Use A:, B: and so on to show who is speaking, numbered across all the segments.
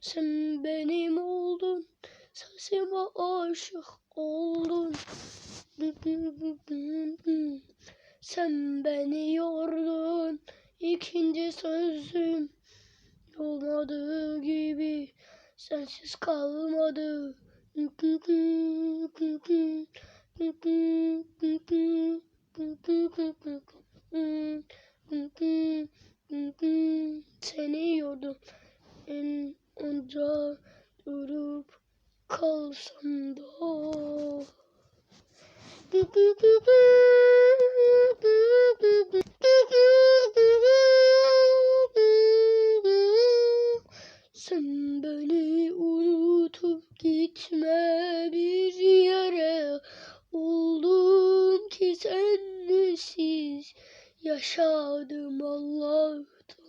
A: Sen benim oldun, sesime aşık oldun. Sen beni yordun, ikinci sözüm olmadığı gibi sensiz kalmadı. Seni yordum en onca durup kalsam da. Sen yaşadım Allah'tan.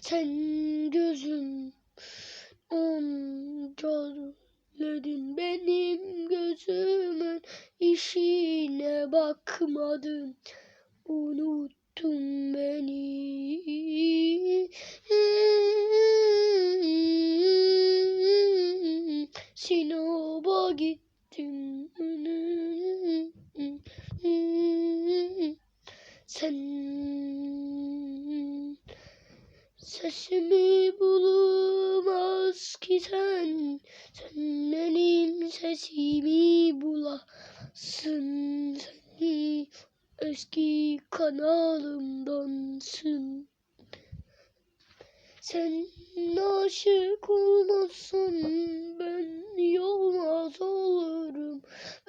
A: Sen gözüm onca ledin benim gözümün işine bakmadın. Unuttun beni Gittim sen Sesimi bulamaz ki sen. Sen benim sesimi bulasın Sen eski kanalımdansın. Sen aşık olmazsan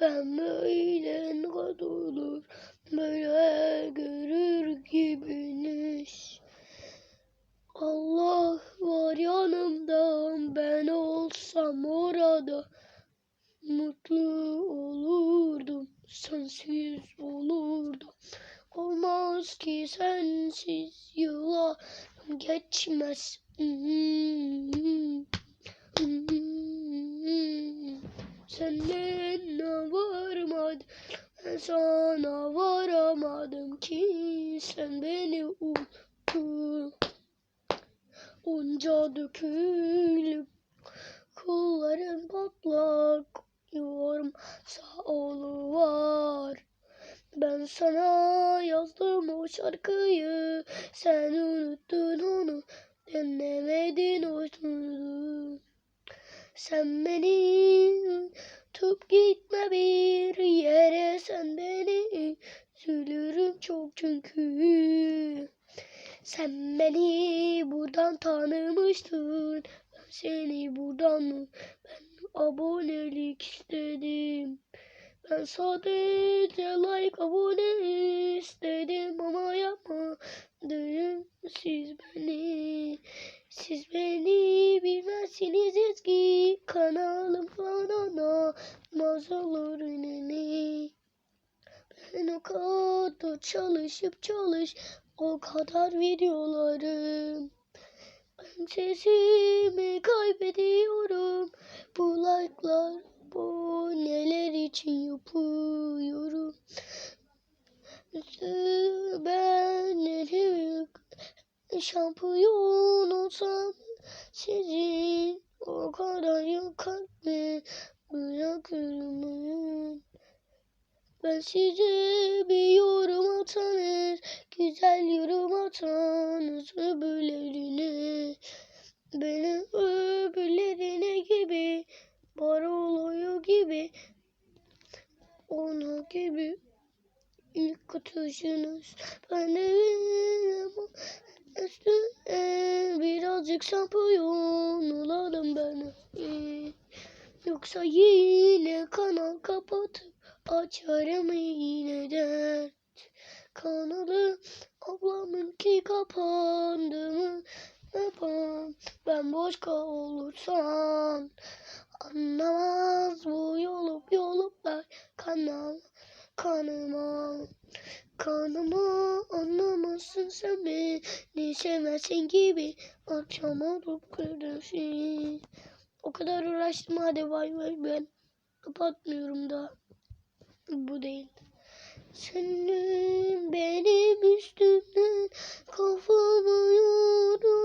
A: Ben böyle ne olur böyle görür gibiniz. Allah var yanımda ben olsam orada Mutlu olurdum sensiz olurdum. Olmaz ki sensiz yıllarım geçmez. Senden varmadım ben sana varamadım ki sen beni unuttun. Onca dökülüp kolların patlak yorum sağ var ben sana yazdım o şarkıyı Sen unuttun onu Dinlemedin onu Sen beni tutup gitme bir çünkü Sen beni buradan tanımıştın. Ben seni buradan Ben abonelik istedim. Ben sadece like abone istedim ama yapmadım siz beni Siz beni bilmezsiniz eski kanalım falan olmaz olur önemi Ben o kadar çalışıp çalış o kadar videolarım. Ben sesimi kaybediyorum. Bu like'lar bu neler için yapıyorum? Ben neler şampiyon olsam sizin o kadar kalbi bırakırım ben size bir yorum atanız güzel yorum atanız öbürlerine. Benim öbürlerine gibi var oluyor gibi onu gibi ilk atışınız ben de üstüne birazcık şampiyon olalım ben. Yoksa yine kanal kapatıp açarım yine de kanalı ablamınki kapandı mı? Yapam ben boşka olursam Anlamaz bu yolup yoluplar kanal kanıma Kanıma anlamazsın sen beni sevmezsin gibi akşam olup kırdırsın. O kadar uğraştım hadi bay bay ben kapatmıyorum da bu değil. Senin benim üstümden kafana yorum.